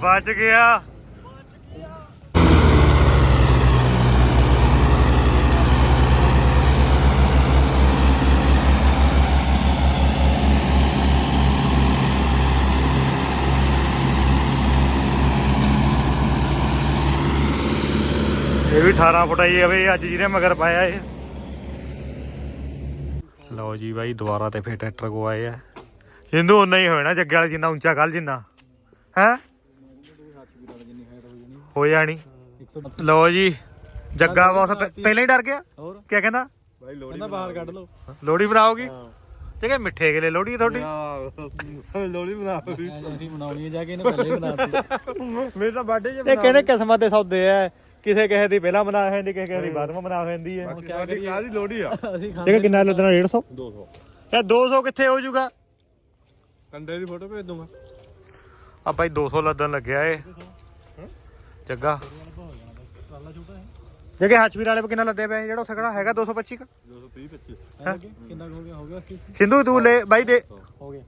ਬਚ ਗਿਆ। ਇਹ ਵੀ 18 ਫੁੱਟ ਆਈ ਹੈ ਅੱਜ ਜਿਹਨੇ ਮਗਰ ਪਾਇਆ ਇਹ। ਲਓ ਜੀ ਬਾਈ, ਦੁਬਾਰਾ ਤੇ ਫੇਰ ਟਰੈਕਟਰ ਕੋ ਆਏ ਆ। ਹਿੰਦੂ ਉਨਾ ਹੀ ਹੋਣਾ ਜੱਗੇ ਵਾਲਾ ਜਿੰਨਾ ਉੱਚਾ ਕੱਲ ਜਿੰਨਾ। ਹੈ? ਹੋ ਜਾਣੀ ਲਓ ਜੀ ਜੱਗਾ ਬਸ ਪਹਿਲਾਂ ਹੀ ਡਰ ਗਿਆ। ਹੋਰ? ਕੀ ਕਹਿੰਦਾ? ਭਾਈ ਲੋੜੀ ਕਹਿੰਦਾ ਬਾਹਰ ਕੱਢ ਲਓ। ਲੋੜੀ ਬਣਾਓਗੀ? ਤੇ ਕਿ ਮਿੱਠੇ ਗਲੇ ਲੋੜੀ ਤੁਹਾਡੀ। ਲੋੜੀ ਬਣਾ ਲਈ। ਅਸੀਂ ਬਣਾਉਣੀ ਹੈ ਜਾ ਕੇ ਇਹਨੇ ਪਹਿਲੇ ਹੀ ਬਣਾਤੀ ਮੇਰੇ ਤਾਂ ਬਾਡੇ ਚ ਇਹ ਕਹਿੰਦੇ ਕਿਸਮਤ ਦੇ ਸੌਦੇ ਆ? ਕਿਸੇ ਕਿਸੇ ਦੀ ਪਹਿਲਾਂ ਬਣਾ ਹੋਈ ਹੁੰਦੀ ਕਿਸੇ ਕਿਸੇ ਦੀ ਬਾਅਦ ਵਿੱਚ ਬਣਾ ਹੋਈ ਹੁੰਦੀ ਹੈ ਕਾਦੀ ਲੋੜੀ ਆ। ਅਸੀਂ ਖਾ ਤੇ ਕਿੰਨਾ ਲੱਦਣਾ 150 200 ਇਹ 200 ਕਿੱਥੇ ਹੋ ਜਾਊਗਾ? ਕੰਡੇ ਦੀ ਫੋਟੋ ਭੇਜ ਦੂੰਗਾ। ਆ ਭਾਈ 200 ਲੱਦਣ ਲੱਗਿਆ ਏ। ਜੱਗਾ। ਜਗੇ ਹੱਚਵੀਰ ਵਾਲੇ ਕਿੰਨਾ ਲੱਦਿਆ ਪਿਆ ਜਿਹੜਾ ਉੱਥੇ ਖੜਾ ਹੈਗਾ 225 ਕਾ? 230 25 ਹੈਂ? ਕਿੰਨਾ ਕੁ ਹੋ ਗਿਆ? ਹੋ ਗਿਆ 80 ਸਿੰਧੂ ਤੂੰ ਲੈ ਬਾਈ ਦੇ। ਹੋ ਗਿਆ।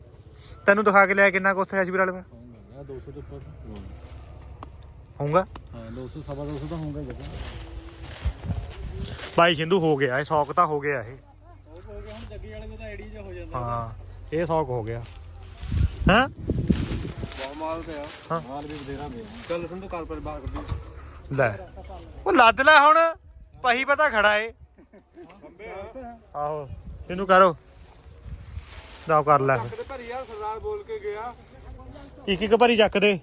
ਤੈਨੂੰ ਦਿਖਾ ਕੇ ਲਿਆ ਕਿੰਨਾ ਕੁ ਉੱਥੇ ਹੱਚਵੀਰ ਵਾਲੇ ਪੇ ਹੋਊਗਾ 200 ਤੋਂ ਉੱਪਰ ਹੋਊਗਾ? ਹਾਂ 200 ਸਵਾ 200 ਤਾਂ ਹੋਊਗਾ ਜਗਾ। ਭਾਈ ਸਿੰਧੂ ਹੋ ਗਿਆ ਇਹ ਸੌਕ ਤਾਂ ਹੋ ਗਿਆ ਇਹ। ਹੋ ਗਿਆ ਹੁਣ ਜੱਗੀ ਵਾਲੇ ਦਾ ਤਾਂ ਆਈਡੀ ਜਿਹਾ ਹੋ ਜਾਂਦਾ। ਹਾਂ ਇਹ ਸੌਕ ਹੋ ਗਿਆ। ਹਾਂ? ਬਹੁਤ ਮਾਲ ਤੇ ਮਾਲ ਵੀ ਬਥੇਰਾ ਪਿਆ ਚੱਲ ਸੰਧੂ ਕਰ ਪਰ ਬਾਹਰ ਕੱਢੀ ਲੈ। ਉਹ ਲੱਦ ਲੈ ਹੁਣ। ਪਹੀ ਪਤਾ ਖੜਾ ਏ। ਆਹੋ, ਇਹਨੂੰ ਕਰੋ। ਜਾਓ ਕਰ ਲੈ। ਭਰੀ ਯਾਰ ਸਰਦਾਰ ਬੋਲ ਕੇ ਗਿਆ ਇੱਕ ਇੱਕ ਭਰੀ ਚੱਕ ਦੇ।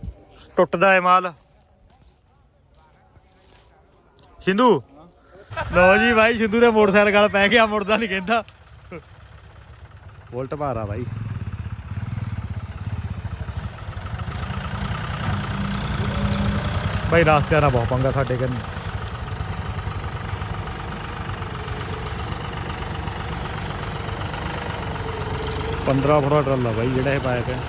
ਟੁੱਟਦਾ ਏ ਮਾਲ। ਸਿੰਧੂ। ਲੋ ਜੀ ਭਾਈ ਸਿੰਧੂ ਨੇ ਮੋਟਰਸਾਈਕਲ ਗਲ ਪੈ ਗਿਆ, ਮੁੜਦਾ ਨਹੀਂ ਕਹਿੰਦਾ। ਵੋਲਟ ਭਾਰਾ ਭਾਈ ਭਾਈ ਰਾਸਤੇ ਦਾ ਬਹੁਤ ਪੰਗਾ ਸਾਡੇ ਕੰਨ ਪੰਦਰਾਂ ਫੁੱਟ ਦਾ ਟਰਾਲਾ ਭਾਈ ਜਿਹੜਾ ਇਹ ਪਾਇਆ ਹੈ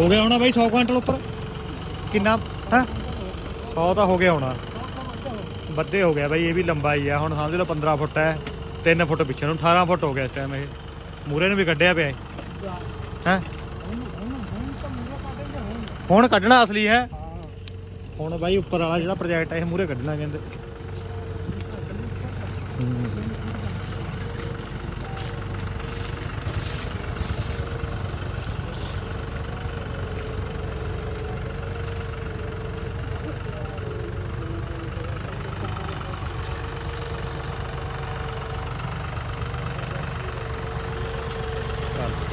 ਹੋ ਗਿਆ ਹੋਣਾ ਬਾਈ 100 ਕੁਇੰਟਲ ਉੱਪਰ। ਕਿੰਨਾ? ਹੈ? 100 ਤਾਂ ਹੋ ਗਿਆ ਹੋਣਾ। ਵੱਧੇ ਹੋ ਗਿਆ ਬਾਈ, ਇਹ ਵੀ ਲੰਬਾ ਹੀ ਆ। ਹੁਣ ਸਮਝ ਲਓ 15 ਫੁੱਟ ਹੈ 3 ਫੁੱਟ ਪਿੱਛੇ ਨੂੰ 18 ਫੁੱਟ ਹੋ ਗਿਆ ਇਸ ਟਾਈਮ ਇਹ। ਮੂਰੇ ਨੂੰ ਵੀ ਕੱਢਿਆ ਪਿਆ ਹੈ? ਹੁਣ ਕੱਢਣਾ ਅਸਲੀ ਹੈ। ਹੁਣ ਬਾਈ ਉੱਪਰ ਵਾਲਾ ਜਿਹੜਾ ਪ੍ਰੋਜੈਕਟ ਹੈ ਇਹ ਮੂਰੇ ਕੱਢਣਾ ਕਹਿੰਦੇ।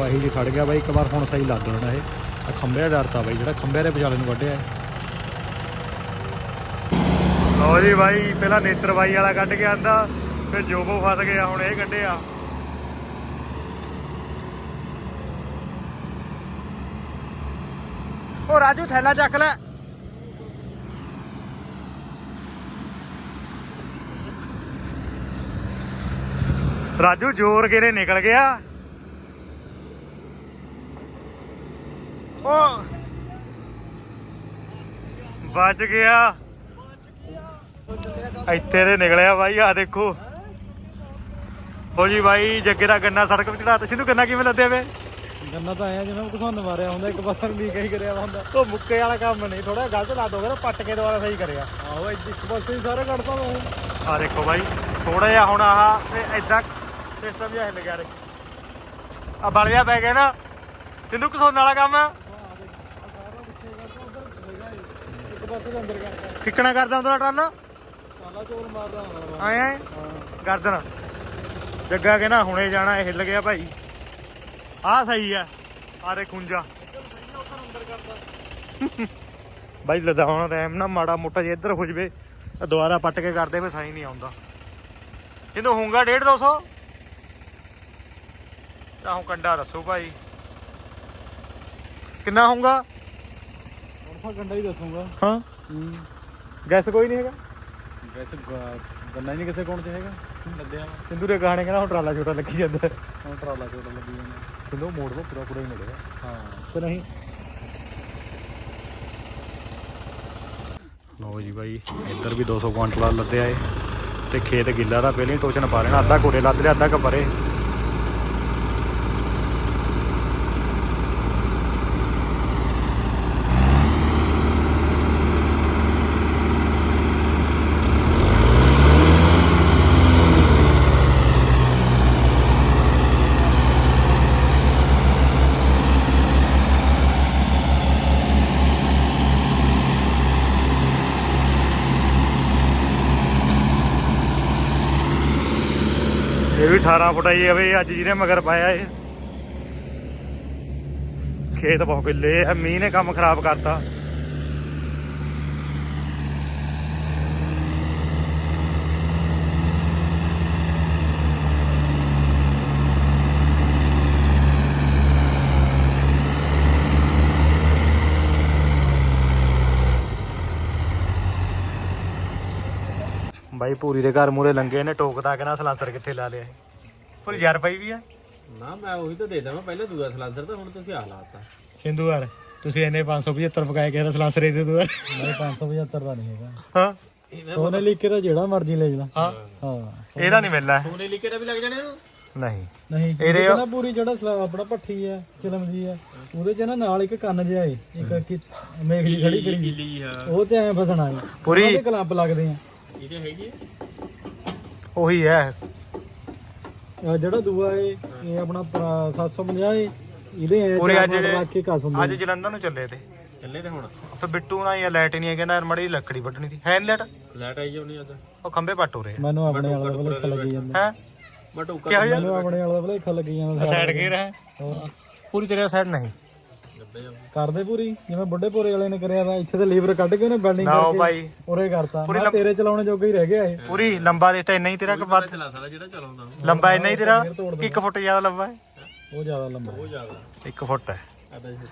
ਪਾਹੀ ਜੀ ਖੜ ਗਿਆ ਬਾਈ ਇੱਕ ਵਾਰ ਹੁਣ ਸਹੀ ਲੱਗ ਜਾਣਾ ਇਹ। ਆ ਖੰਭਿਆ ਡਰਤਾ ਬਾਈ ਜਿਹੜਾ ਖੰਭਿਆਂ ਦੇ ਵਿਚਾਲੇ ਨੂੰ ਕੱਢਿਆ ਹੈ ਲਓ ਜੀ ਬਾਈ ਪਹਿਲਾਂ ਨੇਤਰ ਬਾਈ ਵਾਲਾ ਕੱਢ ਕੇ ਆਂਦਾ ਫਿਰ ਜੋਬੋ ਫਸ ਗਿਆ ਹੁਣ ਇਹ ਕੱਢਿਆ। ਉਹ ਰਾਜੂ ਥੈਲਾ ਚੱਕ ਲੈ। ਰਾਜੂ ਜ਼ੋਰ ਕਿਰੇ ਨਿਕਲ ਗਿਆ? ਉਹ। ਬਚ ਗਿਆ। ਇੱਥੇ ਦੇ ਨਿਕਲਿਆ ਬਾਈ ਆ ਦੇਖੋ। ਹੋ ਜੀ ਬਾਈ ਜੱਗੇ ਦਾ ਗੰਨਾ ਸੜਕ 'ਤੇ ਚੜਾਤਾ ਸਿੱਧੂ ਗੰਨਾ ਕਿਵੇਂ ਲੱਦਿਆ ਵੇ? ਗੰਨਾ ਤਾਂ ਆਇਆ ਜਿਵੇਂ ਕਿਸਾਨ ਮਾਰਿਆ ਹੁੰਦਾ ਇੱਕ ਪਾਸਾ ਵੀ ਕਹੀ ਕਰਿਆ ਹੁੰਦਾ। ਉਹ ਮੁੱਕੇ ਵਾਲਾ ਕੰਮ ਨਹੀਂ ਥੋੜਾ ਗਲਤ ਲਾ ਦੋਗੇ ਨਾ ਪੱਟ ਕੇ ਦੁਬਾਰਾ ਸਹੀ ਕਰਿਆ। ਆਹੋ ਇੱਕ ਪਾਸੇ ਹੀ ਸਾਰਾ ਕੱਢਤਾ ਵਾ ਉਹ। ਆ ਦੇਖੋ ਬਾਈ ਥੋੜਾ ਜਿਹਾ ਹੁਣ ਆਹ ਤੇ ਐਦਾਂ ਸਿਸਟਮ ਜਿਹਾ ਹਿੱਲ ਗਿਆ ਰੇ ਆ ਬਲ ਪੈ ਗਿਆ ਨਾ। ਸਿੰਧੂ ਕਸੋਨ ਵਾਲਾ ਕੰਮ ਆ ਇੱਕ ਪਾਸੇ ਦੇ ਅੰਦਰ ਕਰਦਾ। ਕਿੱਕਣਾ ਕਰਦਾ ਹੁੰਦਾ ਟਰਾਲਾ ਸਾਲਾ ਚੋਰ ਮਾਰਦਾ ਹੁੰਦਾ ਆਏ ਗਰਦਨ। ਜੱਗਾ ਕਹਿੰਦਾ ਹੁਣੇ ਜਾਣਾ ਇਹ ਹਿੱਲ ਗਿਆ ਭਾਈ। ਆਹ ਸਹੀ ਆ ਆਰੇ ਖੁੰਜਾ ਬਾਈ ਲਦਾਉਣ ਰੈਮ ਨਾ ਮਾੜਾ ਮੋਟਾ ਜੇ ਇੱਧਰ ਹੋ ਜਵੇ ਦੁਬਾਰਾ ਪੱਟ ਕੇ ਕਰਦੇ ਫੇ ਸਾਈ ਨਹੀਂ ਆਉਂਦਾ। ਇਹਨੂੰ ਹੋਊਗਾ 1.5 200 ਤਾਂ ਕੰਡਾ ਦੱਸੋ ਭਾਈ। ਕਿੰਨਾ ਹੋਊਗਾ? ਆਲਫਾ ਗੰਡਾ ਹੀ ਦੱਸੂਗਾ। ਹਾਂ। ਗੈਸ ਕੋਈ ਨਹੀਂ ਹੈਗਾ। ਵੈਸੇ ਗੰਨਾ ਹੀ ਨਹੀਂ ਕਿਸੇ ਕੋਣ ਚ ਹੈਗਾ। ਲੱਦਿਆ ਸਿੰਦੂਰੇ ਗਾਣੇ ਕਹਿੰਦਾ ਹੁਣ ਟਰਾਲਾ ਛੋਟਾ ਲੱਗੀ ਜਾਂਦਾ। ਹੁਣ ਛੋਟਾ ਲੱਗੀ ਜਾਂਦਾ। ਸਿੰਦੂ ਮੋੜ ਤੋਂ ਪੂਰਾ ਪੂਰਾ ਹੀ ਮਿਲੇਗਾ ਹਾਂ। ਤੇ ਨਹੀਂ। ਲਓ ਜੀ ਬਾਈ ਇੱਧਰ ਵੀ 200 ਕੁਆਂਟਲ ਲੱਦਿਆ ਏ। ਤੇ ਖੇਤ ਗਿੱਲਾ ਦਾ ਪਹਿਲਾਂ ਹੀ ਟੋਚਨ ਪਾ ਲੈਣਾ ਅੱਧਾ ਕੋਰੇ ਲੱਦ ਲਿਆ ਅੱਧਾ ਕਪਰੇ ਇਹ ਵੀ 18 ਫੁੱਟ ਆਈ ਆਵੇ ਅੱਜ ਜਿਹਨੇ ਮਗਰ ਪਾਇਆ ਇਹ। ਖੇਤ ਬਹੁਤ ਗਿੱਲੇ ਆ, ਮੀਂਹ ਨੇ ਕੰਮ ਖਰਾਬ ਕਰਤਾ। ਬਾਈ ਪੂਰੀ ਦੇ ਘਰ ਮੂਰੇ ਲੰਗੇ ਨੇ ਟੋਕਦਾ ਕਿ ਨਾ ਸਲਾਂਸਰ ਕਿੱਥੇ ਲਾ ਲਿਆ ਪੂਰੀ ਯਾਰ ਪਈ ਵੀ ਆ। ਨਾ ਮੈਂ ਉਹੀ ਤਾਂ ਦੇ ਦਵਾਂ ਪਹਿਲਾਂ ਦੂਆ ਸਲਾਂਸਰ ਤਾਂ ਹੁਣ ਤੁਸੀਂ ਆ ਲਾਤਾ ਸਿੰਧੂ ਯਾਰ ਤੁਸੀਂ ਇਹਨੇ 575 ਪਕਾਏ ਕਿਸੇ ਦਾ ਸਲਾਂਸਰ ਦੇ ਦੋ ਨਹੀਂ 575 ਦਾ ਨਹੀਂ ਹੈਗਾ। ਹਾਂ। ਸੋਨੇ ਲਿਖੇ ਤਾਂ ਜਿਹੜਾ ਮਰਜ਼ੀ ਲੈ ਜਾਣਾ। ਹਾਂ। ਹਾਂ ਇਹਦਾ ਨਹੀਂ ਮਿਲਣਾ। ਸੋਨੇ ਲਿਖੇ ਦਾ ਵੀ ਲੱਗ ਜਾਣੇ ਇਹਨੂੰ ਨਹੀਂ। ਨਹੀਂ ਇਹਦੇ- ਇਹਦੇ ਨਾ ਪੂਰੀ ਜਿਹੜਾ ਸਲਾ- ਆਪਣਾ ਪੱਠੀ ਹੈ ਚਲਮਦੀ ਹੈ ਉਹਦੇ ਚ ਨਾ ਨਾਲ ਇੱਕ ਕੰਨ ਜਿਹਾ ਏ ਇੱਕ ਕੀ ਮੇਖ ਜੀ ਖੜੀ ਕਰੀ। ਉਹ ਚ ਐ ਫਸਣਾ ਪੂਰੀ? ਕਲੱਬ ਲੱਗਦੇ ਆ। ਇਹਦੇ ਹੈਗੀ ਉਹੀ ਹੈ। ਆਹ ਜਿਹੜਾ ਦੂਆ ਏ ਇਹ ਆਪਣਾ ਪੁਰਾ- 750 ਏ ਇਹਦੇ ਐ ਪੂਰੀ ਚਾਰ ਅੱਜ ਮਾਡਲ ਰੱਖ ਕੇ ਕਸ ਹੁੰਦੇ ਅੱਜ ਜਲੰਧਰ ਨੂੰ ਚੱਲੇ ਤੇ। ਚੱਲੇ ਤੇ ਹੁਣ? ਫਿਰ ਬਿੱਟੂ ਨਾਲ ਹੀ ਲਾਈਟ ਨਹੀਂ ਹੈ ਕਹਿੰਦਾ ਯਾਰ ਮੜੀ ਲੱਕੜੀ ਵੱਢਣੀ ਸੀ। ਹੈ ਨੀ ਲਾਈਟ? ਲਾਈਟ ਆਈ ਜਾਉਣੀ ਅੱਜ। ਉਹ ਖੰਬੇ ਪੱਟ ਉਰੇ ਮੈਨੂੰ ਆਪਣੇ ਵਾਲਾ ਭਲੇਖਾ ਲੱਗੀ ਜਾਂਦਾ। ਹੈ? ਬਟ ਉਹ ਮੈਨੂੰ ਆਪਣੇ ਵਾਲਾ ਭਲੇਖਾ ਲੱਗੀ ਜਾਂਦਾ ਸਾਈਡ ਗੇਰ ਹੈ। ਹੋਰ। ਪੂਰੀ ਤੇਰੇ ਸਾਈਡ ਨਹੀਂ। ਕਰਦੇ ਪੂਰੀ? ਜਿਵੇਂ ਬੁੱਢੇ ਭੋਰੇ ਵਾਲੇ ਨੇ ਕਰਿਆ ਤਾਂ ਇੱਥੇ ਤੇ ਲੀਵਰ ਕੱਢ ਕੇ ਉਹਨੇ ਬੈਲਡਿੰਗ ਨਾ ਕਰਕੇ ਭਾਈ। ਉਰੇ ਕਰਤਾ। ਮੈਂ ਤੇਰੇ ਚਲਾਉਣੇ ਜੋਗਾ ਹੀ ਰਹਿ ਗਿਆ ਇਹ। ਪੂਰੀ ਲੰਬਾ ਦੇ ਤਾਂ ਇੰਨਾ ਹੀ ਤੇਰਾ ਕਿ ਵੱਧ ਚਲਾ ਸਕਦਾ ਜਿਹੜਾ ਚਲਾਉਂਦਾ ਲੰਬਾ ਇੰਨਾ ਹੀ ਤੇਰਾ 1 ਫੁੱਟ ਜ਼ਿਆਦਾ ਲੰਬਾ ਹੈ। ਉਹ ਜ਼ਿਆਦਾ ਲੰਬਾ। ਉਹ ਜ਼ਿਆਦਾ। 1 ਫੁੱਟ ਹੈ।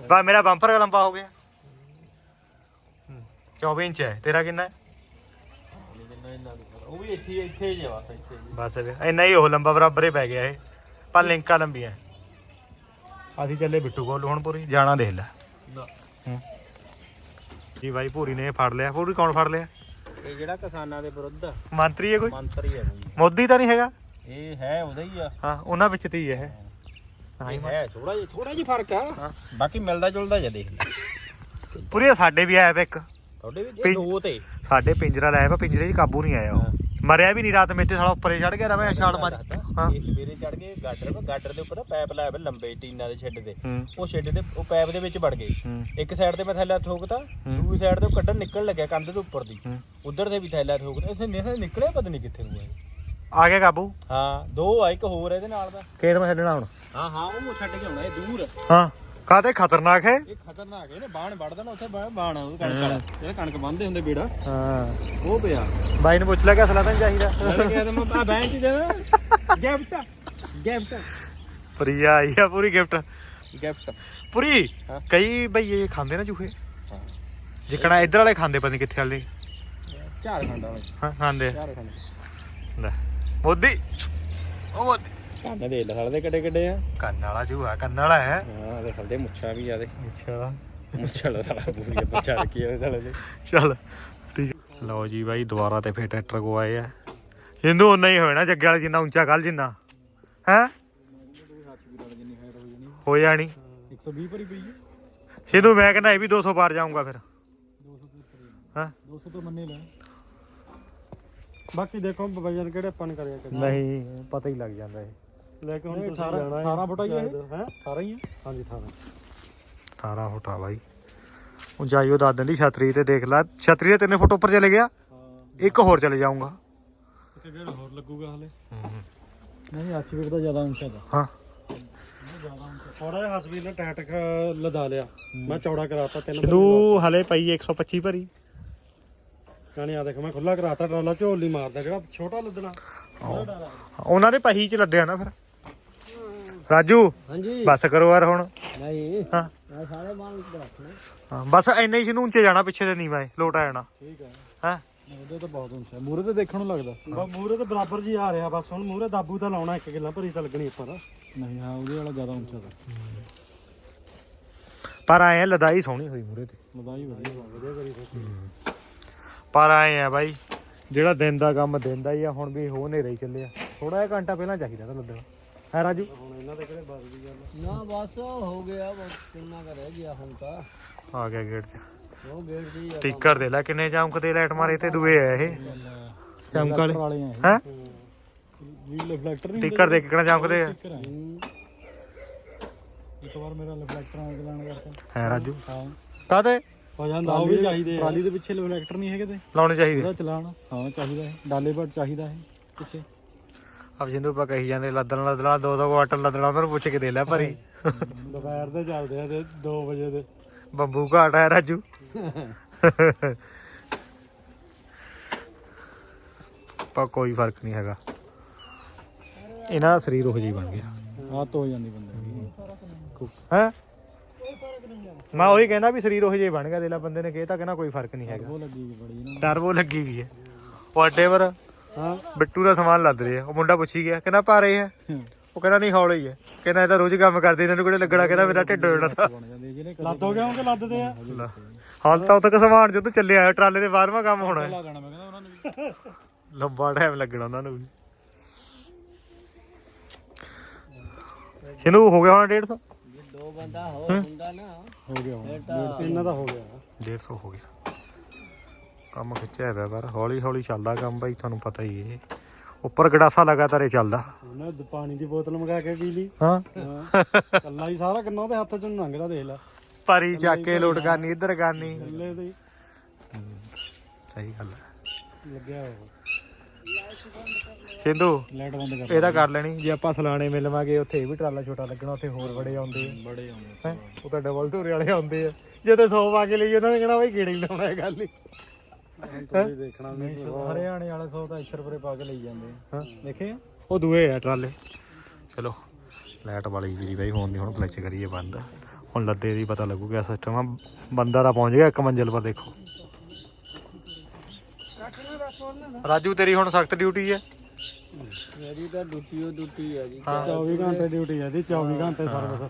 ਬਾ ਮੇਰਾ ਬੰਪਰ ਲੰਬਾ ਹੋ ਗਿਆ। ਹੂੰ, 24 ਇੰਚ ਹੈ। ਤੇਰਾ ਕਿੰਨਾ ਹੈ। ਉਹ ਵੀ ਇੱਥੇ ਇੱਥੇ ਹੀ ਆ ਬਸ ਇੱਥੇ। ਬਸ ਇੰਨਾ ਹੀ ਉਹ ਲੰਬਾ ਬਰਾਬਰ ਹੀ ਪੈ ਗਿਆ ਇਹ। ਪਰ ਲਿੰਕਾਂ ਲੰਬੀਆਂ। ਅਸੀਂ ਚੱਲੇ ਬਿੱਟੂ ਕੋਲ ਹੁਣ ਪੂਰੀ ਜਾਣਾ ਦੇਖ ਲੈ। ਹੂੰ। ਜੀ ਬਾਈ ਪੂਰੀ ਨੇ ਫੜ ਲਿਆ। ਪੂਰੀ ਕੌਣ ਫੜ ਲਿਆ? ਇਹ ਜਿਹੜਾ ਕਿਸਾਨਾਂ ਦੇ ਵਿਰੁੱਧ। ਮੰਤਰੀ ਹੈ ਕੋਈ? ਮੰਤਰੀ ਹੈ ਬਈ ਮੋਦੀ ਤਾਂ ਨਹੀਂ ਹੈਗਾ? ਇਹ ਹੈ ਉਹਦਾ ਹੀ ਆ। ਹਾਂ ਉਹਨਾਂ ਵਿੱਚ ਤੇ ਹੀ ਹੈ ਹਾਂ ਇਹ ਹੈ ਥੋੜਾ ਜਿਹਾ ਥੋੜਾ ਜਿਹਾ ਫ਼ਰਕ ਆ। ਬਾਕੀ ਮਿਲਦਾ ਜੁਲਦਾ ਜਾਂ ਦੇਖ ਲੈ। ਪੂਰੀ ਸਾਡੇ ਵੀ ਆਇਆ ਵਾ ਇੱਕ। ਤੁਹਾਡੇ ਵੀ ਦੋ ਤੇ। ਸਾਡੇ ਪਿੰਜਰਾ ਲਾਇਆ ਪਿੰਜਰੇ 'ਚ ਕਾਬੂ ਨਹੀਂ ਆਇਆ ਉਹ। ਮਰਿਆ ਵੀ ਨਹੀਂ ਰਾਤ ਮੇਤੇ ਸਾਲਾ ਉੱਪਰੇ ਚੜ ਗਿਆ ਰਵੇਂ ਛਾਲ ਮਾਰ। ਹਾਂ। ਇਹ ਸਵੇਰੇ ਚੜ ਕੇ ਗਾਡਰ ਵਾ ਗਾਡਰ ਦੇ ਉੱਪਰ ਪੈਪ ਲਾਇਆ ਵਾ ਲੰਬੇ ਟੀਨਾਂ ਦੇ ਛੱਡ ਦੇ ਹੂੰ। ਉਹ ਛੱਡ ਦੇ ਉਹ ਪੈਪ ਦੇ ਵਿੱਚ ਵੜ ਗਏ। ਹੂੰ। ਇੱਕ ਸਾਈਡ ਤੇ ਮੈਂ ਥੈਲਾ ਠੋਕਤਾ ਦੂਜੀ ਸਾਈਡ ਤੇ ਉਹ ਕੱਢਣ ਨਿਕਲ ਲੱਗਿਆ ਕੰਧ ਦੇ ਉੱਪਰ ਦੀ। ਹੂੰ। ਉਧਰ ਤੇ ਵੀ ਥੈਲਾ ਠੋਕਦਾ ਇਸੇ ਨਿਕਲ ਨਿਕਲਿਆ ਪਤਾ ਨਹੀਂ ਕਿੱਥੇ ਨੂੰ ਇਹ ਆ ਗਿਆ ਕਾਬੂ? ਹਾਂ ਦੋ ਆ ਇੱਕ ਹੋਰ ਇਹਦੇ ਨਾਲ ਦਾ। ਕਿਹੜਾ ਮੈਂ ਛੱਡਣਾ ਹੁਣ। ਹਾਂ ਹਾਂ ਉਹ ਛੱਡ ਕੇ ਆਉਣਾ ਇਹ ਦੂਰ। ਹਾਂ। ਕਾਤੇ ਖਤਰਨਾਕ ਹੈ? ਇਹ ਖਤਰਨਾਕ ਹੈ ਨੇ ਬਾਣ ਵੜ ਦੇਣਾ ਉੱਥੇ ਬਾਣ ਬਾਣ ਆ ਉਹ ਕਣਕ ਵਾਲਾ। ਜਿਹੜਾ ਕਣਕ ਬੰਨਦੇ ਹੁੰਦੇ ਬੇੜਾ। ਹਾਂ। ਉਹ ਪਿਆ। ਬਾਈ ਨੂੰ ਪੁੱਛ ਲੈ ਕਿ ਅਸਲਾ ਤਾਂ ਨਹੀਂ ਚਾਹੀਦਾ। ਮੈਂ ਕਿਹਾ ਮੈਂ ਆ ਬੈਂਚ ਹੀ ਦੇਣਾ। Gift gift. ਪ੍ਰਿਆ ਆਈ ਆ ਪੂਰੀ ਗਿਫਟ। ਗਿਫਟ। ਪੂਰੀ? ਹਾਂ। ਕਈ ਬਈ ਇਹ ਖਾਂਦੇ ਨਾ ਜੂਹੇ ਜਿਕਣਾ ਇੱਧਰ ਵਾਲੇ ਖਾਂਦੇ ਪਤਾ ਨਹੀਂ ਕਿੱਥੇ ਵਾਲੇ। ਝਾਰਖੰਡ ਵਾਲੇ। ਹਾਂ ਖਾਂਦੇ ਆ। ਝਾਰਖੰਡ ਲੈ ਮੋਦੀ। ਉਹ ਮੋਦੀ। ਕੰਨ ਦੇ ਲੈ ਦੇ ਕਿੱਡੇ ਕਿੱਡੇ ਆ। ਕੰਨ ਵਾਲਾ ਜੂਹਾ ਕੰਨ ਵਾਲਾ ਹੈ। ਹਾਂ ਦੇ ਸਲਦੇ ਮੁੱਛਾਂ ਵੀ ਆ ਦੇ। ਅੱਛਾ। ਮੁੱਛਾਂ ਦਾ ਸਾਲਾ ਪੂਰੀ ਬੱਚਾ ਰੱਖੀ ਆ ਸਾਲੇ ਦੇ। ਚੱਲ ਠੀਕ। ਲਓ ਜੀ ਬਾਈ ਦੁਬਾਰਾ ਤੇ ਫੇਰ ਟਰੈਕਟਰ ਕੋ ਆਏ ਆ। ਹਿੰਦੂ ਉਨਾ ਹੀ ਹੋਣਾ ਜੱਗੇ ਵਾਲੇ ਜਿੰਨਾ ਉੱਚਾ ਕੱਲ ਜਿੰਨਾ। ਹੈ? ਹੋ ਜਾਣੀ। 120 ਭਰੀ ਪਈ ਹੈ। ਹਿੰਦੂ ਮੈਂ ਕਹਿੰਦਾ ਇਹ ਵੀ 200 ਪਾਰ ਜਾਊਂਗਾ ਫਿਰ। 200 ਤੋਂ ਉੱਪਰ ਹੀ ਹੈ। ਹਾਂ 200 ਤੋਂ ਮੰਨੇ ਲੈ। ਬਾਕੀ ਦੇਖੋ ਵਜਨ ਕਿਹੜੇ ਆਪਾਂ ਨੇ ਕਰਿਆ ਕਰਿਆ ਨਹੀਂ ਪਤਾ ਹੀ ਲੱਗ ਜਾਂਦਾ ਇਹ। ਲੈ ਕੇ ਹੁਣ ਤੁਸੀਂ ਜਾਣਾ 18 ਫੁੱਟ ਹੀ ਹੈ ਹੈ? 18 ਹੀ ਹੈ ਹਾਂਜੀ 18 18 ਫੁੱਟ ਆ ਬਾਈ। ਉਚਾਈ ਉਹ ਦੱਸ ਦਿੰਦੀ ਛਤਰੀ ਤੇ ਦੇਖ ਲੈ। ਛਤਰੀ ਦੇ 3 ਫੁੱਟ ਉੱਪਰ ਚਲੇ ਗਿਆ। ਇੱਕ ਹੋਰ ਚਲੇ ਜਾਊਂਗਾ। ਇੱਕ ਡੇਢ ਹੋਰ ਲੱਗੂਗਾ ਹਲੇ। ਨਹੀਂ ਆਚੀ ਦਾ ਜ਼ਿਆਦਾ ਉੱਚਾ ਦਾ ਹਾਂ। ਥੋੜਾ ਜਿਹਾ ਹਸਬੀ ਨੇ ਟੈਟ ਲਦਾ ਲਿਆ। ਮੈਂ ਚੌੜਾ ਕਰਾਤਾ ਤਿੰਨ ਚਲੂ ਹਲੇ ਪਈ 125 ਭਰੀ। ਕਹਾਣੀ ਆ ਦੇਖ ਮੈਂ ਖੁੱਲਾ ਕਰਾਤਾ ਟਰਾਲਾ ਝੋਲੀ ਮਾਰਦਾ ਜਿਹੜਾ ਛੋਟਾ ਲੱਦਣਾ। ਉਹਨਾਂ ਦੇ ਪਹੀ ਚ ਲੱਦਿਆ ਨਾ ਫਿਰ। ਰਾਜੂ ਹਾਂਜੀ। ਬਸ ਕਰੋ ਯਾਰ ਹੁਣ। ਨਹੀਂ। ਹਾਂ। ਮੈਂ ਸਾਰੇ ਮਾਲ ਉੱਤੇ ਰੱਖਣਾ ਹਾਂ, ਬਸ ਇੰਨੇ ਹੀ ਨੂੰ ਉੱਚੇ ਜਾਣਾ ਪਿੱਛੇ ਤੇ ਨਹੀਂ ਮੈਂ ਲੋਟ ਆ ਜਾਣਾ। ਠੀਕ ਹੈ ਹਾਂ। ਉਹਦੇ ਤਾਂ ਬਹੁਤ ਉੱਚਾ ਮੂਰੇ ਤੇ ਦੇਖਣ ਨੂੰ ਲੱਗਦਾ। ਬਸ ਮੂਰੇ ਤੇ ਬਰਾਬਰ ਜੀ ਆ ਰਿਹਾ ਬਸ ਹੁਣ ਮੂਰੇ ਦਾਬੂ ਤਾਂ ਲਾਉਣਾ ਇੱਕ ਗਿੱਲਾ ਭਰੀ ਤਾਂ ਲੱਗਣੀ ਆਪਾਂ ਦਾ ਨਹੀਂ ਹਾਂ ਉਹਦੇ ਵਾਲਾ ਜ਼ਿਆਦਾ ਉੱਚਾ ਪਰ ਆਏ ਆ, ਲਦਾਈ ਸੋਹਣੀ ਹੋਈ ਮੂਰੇ ਤੇ। ਮਦਾਈ ਵਧੀਆ ਵਧੀਆ ਕਰੀ ਪਰ ਆਏ ਆ ਬਾਈ ਜਿਹੜਾ ਦਿਨ ਦਾ ਕੰਮ ਦਿਨ ਦਾ ਹੀ ਆ ਹੁਣ ਵੀ ਹੋ ਨੇਰੇ ਹੀ ਚੱਲਿਆ। ਥੋੜਾ ਜਿਹਾ ਘੰਟਾ ਪਹਿਲਾਂ ਚਾਹੀਦਾ ਤਾਂ ਲੱਦਣਾ। ਹੈ ਰਾਜੂ? ਹੁਣ ਇਹਨਾਂ ਦੇ ਕਿਹੜੇ ਬਸ ਦੀ ਗੱਲ ਨਾ ਬਸ ਹੋ ਗਿਆ ਬਸ ਕਿੰਨਾ ਕਰ ਰਹਿ ਗਿਆ ਹੁਣ ਤਾਂ। ਆ ਗਿਆ ਗੇਟ 'ਚ ਉਹ ਗੇਟ ਦੀ ਆ। ਸਟicker ਦੇ ਲੈ ਕਿੰਨੇ ਚਮਕਦੇ ਲਾਈਟ ਮਾਰੇ ਤੇ ਦੂਏ ਆ ਇਹ। ਚਮਕ ਵਾਲੇ। ਵਾਲੇ ਆ ਹੈ? ਵੀ ਰਿਫਲੈਕਟਰ ਨਹੀਂ ਸਟicker ਦੇ ਕਿੰਨਾ ਚਮਕਦੇ ਆ? ਹੂੰ। ਇੱਕ ਵਾਰ ਮੇਰਾ ਰਿਫਲੈਕਟਰ ਆਉਂ ਚਲਾਣ ਕਰਤਾ ਹੈ ਰਾਜੂ। ਹਾਂ। ਕਾਤੇ ਹੋ ਜਾਂਦਾ ਉਹ ਵੀ ਚਾਹੀਦੇ ਟਰਾਲੀ ਦੇ ਪਿੱਛੇ ਰਿਫਲੈਕਟਰ ਨਹੀਂ ਹੈਗੇ ਤੇ। ਲਾਉਣੇ ਚਾਹੀਦੇ। ਉਹਦਾ ਚਲਾਣ ਹਾਂ ਚਾਹੀਦਾ ਹੈ। ਡਾਲੇ ਪਰ ਚਾਹੀਦਾ ਹੈ। ਪਿੱਛੇ। ਅਬ ਜਿੰਦੂ ਪਾ ਕਹੀ ਜਾਂਦੇ ਲੱਦਣ ਲੱਦਣਾ ਦੋ ਦੋ ਕੁਆਟਰ ਲੱਦਣਾ ਉਹਨਾਂ ਨੂੰ ਪੁੱਛ ਕੇ ਦੇ ਲੈ ਭਰੀ। ਦੁਪਹਿਰ ਦੇ ਚੱਲਦੇ ਆ ਤੇ 2 ਵਜੇ ਦੇ। ਬੰਬੂ ਘਾਟ ਹੈ ਰਾਜੂ। ਪਰ ਕੋਈ ਫ਼ਰਕ ਨਹੀਂ ਹੈਗਾ। ਇਹਨਾਂ ਦਾ ਸਰੀਰ ਉਹ ਜਿਹੀ ਬਣ ਗਿਆ। ਆਤ ਹੋ ਜਾਂਦੀ ਬੰਦੇ ਦੀ। ਹੈ? ਮੈਂ ਉਹੀ ਕਹਿੰਦਾ ਵੀ ਸਰੀਰ ਉਹ ਜਿਹੀ ਬਣ ਗਿਆ ਦੇਲਾ ਬੰਦੇ ਨੇ ਕਹਿਤਾ ਕਹਿੰਦਾ ਕੋਈ ਫ਼ਰਕ ਨਹੀਂ ਹੈਗਾ। ਉਹ ਲੱਗੀ ਵੀ ਬੜੀ ਨਾ। ਟਰਬੋ ਲੱਗੀ ਵੀ ਹੈ। ਪਰ ਹਾਂ। ਬਿੱਟੂ ਦਾ ਸਮਾਨ ਲੱਦ ਰਿਹਾ। ਉਹ ਮੁੰਡਾ ਪੁੱਛੀ ਗਿਆ ਕਹਿੰਦਾ ਭਾਰੇ ਹੈ? ਉਹ ਕਹਿੰਦਾ ਨਹੀਂ ਹੌਲੇ ਹੀ। ਹੈ ਕਹਿੰਦਾ ਇਹ ਤਾਂ ਰੋਜ਼ ਕੰਮ ਕਰਦੇ ਇਹਨਾਂ ਨੂੰ ਕਿਹੜੇ ਲੱਗਣਾ? ਕਹਿੰਦਾ ਮੇਰਾ ਢਿੱਡ ਹੋ ਜਾਣਾ ਤਾਂ। ਲੱਦ ਹੋ ਗਿਆ ਲੱਦਦੇ ਆ। ਹਾਲ ਤਾਂ ਉਤਕ ਸਮਾਨ ਜਦੋਂ ਚੱਲਿਆ ਆਇਆ ਟਰਾਲੇ ਦੇ ਬਾਹਰਵਾਂ ਕੰਮ ਹੋਣਾ ਹੈ। ਲਾ ਦੇਣਾ ਮੈਂ ਕਹਿੰਦਾ ਉਹਨਾਂ ਨੂੰ ਵੀ। ਲੰਬਾ ਟਾਈਮ ਲੱਗਣਾ ਉਹਨਾਂ ਨੂੰ ਵੀ। ਇਹਨੂੰ ਹੋ ਗਿਆ ਹੁਣ 150 ਜੇ ਦੋ ਬੰਦਾ ਹੋਰ ਹੁੰਦਾ ਨਾ ਹੋ ਗਿਆ ਹੁਣ। ਇਹਨਾਂ ਦਾ ਹੋ ਗਿਆ। 150 ਹੋ ਗਿਆ। ਕੰਮ ਖਿੱਚਿਆ ਪਿਆ ਪਰ ਹੌਲੀ ਹੌਲੀ ਚੱਲਦਾ ਕੰਮ ਬਾਈ ਤੁਹਾਨੂੰ ਪਤਾ ਹੀ ਹੈ ਉੱਪਰ ਗੜਾਸਾ ਲਗਾਤਾਰ ਹੀ ਚੱਲਦਾ। ਉਹਨੇ ਦ- ਪਾਣੀ ਦੀ ਬੋਤਲ ਮੰਗਾ ਕੇ ਪੀ ਲਈ। ਹਾਂ। ਹਾਂ। ਕੱਲਾ ਹੀ ਸਾਰਾ ਕਿੰਨਾ ਉਹਦੇ ਹੱਥ ਚੋਂ ਲੰਘਦਾ ਦੇਖ ਲੈ। ਪਰੀ ਚੱਕ ਕੇ ਲੋਟ ਕਰਨੀ ਇੱਧਰ ਕਰਨੀ। ਹੀ ਸਹੀ ਗੱਲ ਹੈ ਲੱਗਿਆ ਸਿੰਧੂ ਲਾਈਟ ਬੰਦ ਕਰ ਇਹਦਾ ਕਰ ਲੈਣੀ। ਜੇ ਆਪਾਂ ਸਲਾਣੇ ਮਿਲਵਾਂਗੇ ਉੱਥੇ ਇਹ ਵੀ ਟਰਾਲਾ ਛੋਟਾ ਲੱਗਣਾ ਉੱਥੇ ਹੋਰ ਬੜੇ ਆਉਂਦੇ ਆ। ਬੜੇ ਆਉਂਦੇ ਹੈਂ? ਉਹ ਤਾਂ ਡਬਲ ਧੂਰੇ ਵਾਲੇ ਆਉਂਦੇ ਆ। ਜੇ ਤੇ 100 ਪਾ ਕੇ ਲਈ ਉਹਨਾਂ ਨੇ ਕਹਿਣਾ ਬਈ ਕੀੜੇ ਹੀ ਲਾਉਣਾ ਇਹ ਗੱਲ ਹੀ। ਤੁਸੀਂ ਦੇਖਣਾ ਨਹੀਂ ਹਰਿਆਣੇ ਵਾਲੇ 100 ਤਾਂ 100 ਰੁਪਏ ਪਾ ਕੇ ਲਈ ਜਾਂਦੇ। ਆ ਹਾਂ। ਦੇਖੇ? ਆ ਉਹ ਦੂਏ ਆ ਟਰਾਲੇ। ਚਲੋ ਲਾਈਟ ਵਾਲੀ ਜਿਹੜੀ ਬਾਈ ਹੁਣ ਨਹੀਂ ਹੁਣ ਫਲੈਚ ਕਰੀਏ ਬੰਦ। ਹੁਣ ਲੱਦੇ ਦੀ ਪਤਾ ਲੱਗੂਗਾ ਸਿਸਟਮ ਆ। ਬੰਦਾ ਤਾਂ ਪਹੁੰਚ ਗਿਆ ਇੱਕ ਮੰਜ਼ਿਲ ਪਰ ਦੇਖੋ। ਰਾਜੂ ਤੇਰੀ ਹੁਣ ਸਖਤ ਡਿਊਟੀ ਹੈ ਮੇਰੀ ਤਾਂ ਡਿਊਟੀ ਉਹ ਡਿਊਟੀ ਆ ਜੀ। 24 ਘੰਟੇ ਡਿਊਟੀ ਆ ਦੀ 24 ਘੰਟੇ ਸਰਵਿਸ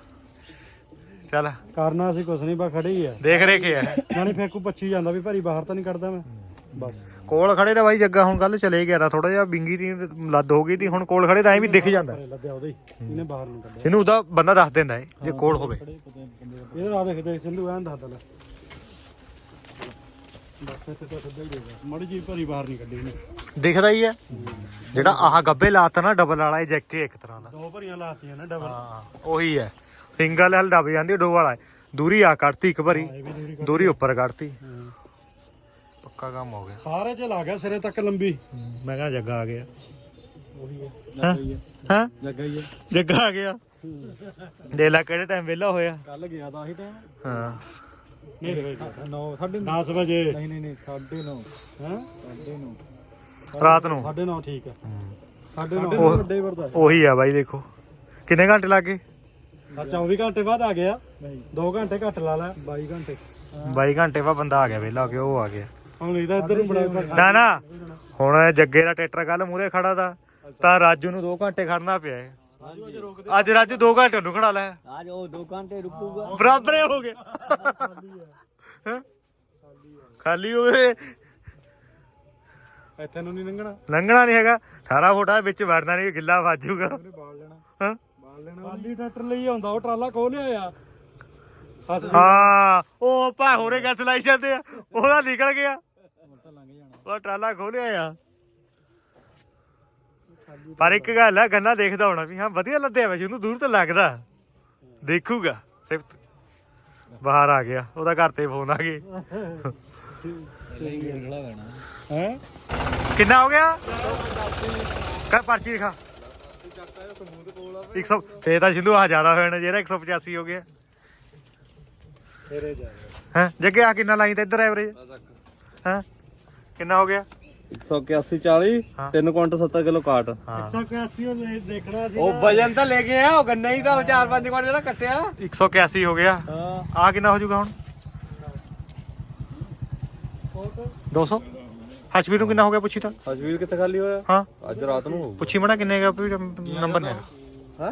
ਚੱਲ। ਕਰਨਾ ਅਸੀਂ ਕੁਛ ਨਹੀਂ ਬਾ ਖੜੇ ਹੀ ਆ। ਦੇਖ ਰੇਖ ਹੈ ਨਾਲੇ ਫੇਕੂ ਪੱਛੀ ਜਾਂਦਾ ਵੀ ਭਾਰੀ ਬਾਹਰ ਤਾਂ ਨਹੀਂ ਕੱਢਦਾ ਮੈਂ। ਬਸ। ਕੋਲ ਖੜੇ ਤਾਂ ਬਾਈ ਜੱਗਾ ਹੁਣ ਕੱਲ ਚਲੇ ਗਿਆ ਰਾ ਥੋੜਾ ਜਿਹਾ ਬਿੰਗੀ ਦੀ ਲੱਦ ਹੋ ਗਈ ਤੀ ਹੁਣ ਕੋਲ ਖੜੇ ਤਾਂ ਐ ਵੀ ਦਿਖ ਜਾਂਦਾ। ਲੱਦਿਆ ਉਹਦੇ ਇਹਨੇ ਬਾਹਰ ਨੂੰ ਕੱਢਿਆ। ਇਹਨੂੰ ਉਹਦਾ ਬੰਦਾ ਦੱਸ ਦਿੰਦਾ ਏ ਜੇ ਕੋਲ ਹੋਵੇ। ਦਾ ਇਹਦਾ ਸਿੰਧੂ ਲੈ ਮੜੀ ਜੀ ਭਾਰੀ ਬਾਹਰ ਨਹੀਂ ਕੱਢੀ ਦਿਖਦਾ ਹੀ ਹੈ। ਜਿਹੜਾ ਆਹ ਗੱਬੇ ਲਾਤਾ ਨਾ ਡਬਲ ਵਾਲਾ ਇਜੈਕਟ ਇੱਕ ਤਰ੍ਹਾਂ ਦਾ। ਦੋ ਭਰੀਆਂ ਲਾਤੀਆਂ ਨਾ ਡਬਲ ਹਾਂ ਉਹੀ ਹੈ। ਸਿੰਗਲ ਹਲ ਦਬ ਜਾਂਦੀ ਡੋ ਵਾਲਾ। ਦੂਰੀ ਆ ਕੱਢਤੀ ਇੱਕ ਭਰੀ ਇਹ ਦੂਰੀ ਉੱਪਰ ਕੱਢਤੀ। ਪੱਕਾ ਕੰਮ ਹੋ ਗਿਆ। ਸਾਰੇ ਚ ਲਾ ਗਿਆ ਸਿਰੇ ਤੱਕ ਲੰਬੀ। ਮੈਂ ਕਿਹਾ ਜੱਗਾ ਆ ਗਿਆ। ਉਹੀ ਹੈ ਹੈਂ? ਜੱਗਾ ਹੀ? ਹੈ ਹਾਂ। ਜੱਗਾ ਹੀ ਹੈ। ਜੱਗਾ ਆ ਗਿਆ। ਦੇ ਲੈ ਕਿਹੜੇ ਟਾਈਮ ਵਿਹਲਾ ਹੋਇਆ। ਕੱਲ ਗਿਆ ਤਾਂ ਆਹੀ ਟਾਈਮ ਹਾਂ। ਨਹੀਂ ਰੇ 9 10 ਵਜੇ। ਨਹੀਂ ਨਹੀਂ ਨਹੀਂ 9:30 ਹੈ? 9:30 ਰਾਤ ਨੂੰ। 9:30 ਠੀਕ ਹੈ। 9:30 ਉਹ- ਵੱਡੇ ਵਰਦਾ ਉਹੀ ਆ ਬਾਈ ਦੇਖੋ। ਕਿੰਨੇ ਘੰਟੇ ਲੱਗੇ ਆ 24 ਘੰਟੇ ਬਾਅਦ ਆ ਗਿਆ। 2 ਘੰਟੇ ਘੱਟ ਲਾ ਲੈ। 22 ਘੰਟੇ। 22 ਘੰਟੇ ਬਾਅਦ ਬੰਦਾ ਆ ਗਿਆ ਵਿਹਲਾ ਹੋ ਕੇ ਉਹ ਆ ਗਿਆ। ਹੁਣ ਇਹਦਾ ਇੱਧਰ ਨੂੰ ਬੜਾ ਨਾ ਨਾ ਹੁਣ ਜੱਗੇ ਦਾ ਟਰੈਕਟਰ ਕੱਲ ਮੂਰੇ ਖੜਾ ਦਾ ਤਾਂ ਰਾਜੂ ਨੂੰ 2 ਘੰਟੇ ਖੜਨਾ ਪਿਆ ਹੈ ਅੱਜ ਰਾਜੂ 2 ਘੰਟੇ ਨੂੰ ਖੜਾ ਲੈ आज वो दो घंटे रुकूगा ਬਰਾਬਰ ਹੀ ਹੋ ਗਏ ਹੈਂ? ਖਾਲੀ ਹੋਵੇ ਇੱਥੇ ਨੂੰ ਨਹੀਂ ਲੰਘਣਾ ਲੰਘਣਾ ਨਹੀਂ ਹੈਗਾ 18 ਫੁੱਟਾ ਵਿੱਚ ਵੜਨਾ ਨਹੀਂ ਗਿੱਲਾ ਵੱਜੂਗਾ ਉਹਨੇ ਬਾਲ ਲੈਣਾ ਹਾਂ ਬਾਲ ਲੈਣਾ ਖਾਲੀ ਟਰੈਕਟਰ ਲਈ ਆਉਂਦਾ ਉਹ ਟਰਾਲਾ ਖੋਲ ਲਿਆ ਆ ਹੱਸ ਹਾਂ। ਉਹ ਭਾ ਹੋਰੇ ਗੱਸ ਲਾਈ ਜਾਂਦੇ ਆ ਉਹਦਾ ਨਿਕਲ ਗਿਆ। ਉਹ ਟਰਾਲਾ ਖੋਲਿਆ ਆ। ਪਰ ਇੱਕ ਗੱਲ ਆ ਗੰਨਾ ਦੇਖਦਾ ਹੋਣਾ ਵੀ ਹਾਂ ਵਧੀਆ ਲੱਦਿਆ ਵੈਸੇ ਉਹਨੂੰ ਦੂਰ ਤੋਂ ਲੱਗਦਾ। ਦੇਖੂਗਾ ਸਿਫਤ। ਬਾਹਰ ਆ ਗਿਆ ਉਹਦਾ ਘਰ ਤੇ ਫੋਨ ਆ ਗਏ। ਹੈ? ਕਿੰਨਾ ਹੋ ਗਿਆ? ਕਰ ਪਰਚੀ ਦਿਖਾ। 100 ਫੇਰ ਤਾਂ ਸਿੰਧੂ ਆ ਜ਼ਿਆਦਾ ਹੋ ਜਾਣਾ ਜਿਹੜਾ 185 ਹੋ ਗਿਆ। ਤੇਰੇ ਜਾ ਹੈ? ਜੱਗੇ ਆ ਕਿੰਨਾ ਲਾਈ ਤੇ ਇੱਧਰ ਐਵਰੇਜ ਹੈ? ਕਿੰਨਾ ਹੋ ਗਿਆ? 181 40 ਹਾਂ। 3 ਕੁਇੰਟਲ 70 ਕਿਲੋ ਕਾਟ। ਹਾਂ। 181 ਉਹ ਦੇਖਣਾ ਸੀ ਉਹ ਵਜਨ ਤਾਂ ਲੈ ਕੇ ਆ ਉਹ ਗੰਨਾ ਹੀ ਤਾਂ 4-5 ਕੁਇੰਟਲ ਜਿਹੜਾ ਕੱਟਿਆ। 181 ਹੋ ਗਿਆ। ਆ ਕਿੰਨਾ ਹੋ ਜਾਊਗਾ ਹੁਣ? 200 ਹਸ਼ਵੀਰ ਨੂੰ ਕਿੰਨਾ ਹੋ ਗਿਆ ਪੁੱਛੀ ਤਾਂ। ਹਜਵੀਰ ਕਿੱਥੇ ਖਾਲੀ ਹੋਇਆ? ਹਾਂ। ਅੱਜ ਰਾਤ ਨੂੰ। ਪੁੱਛੀ ਮੜਾ ਕਿੰਨੇ ਦਾ ਨੰਬਰ ਹੈ ਹੈ?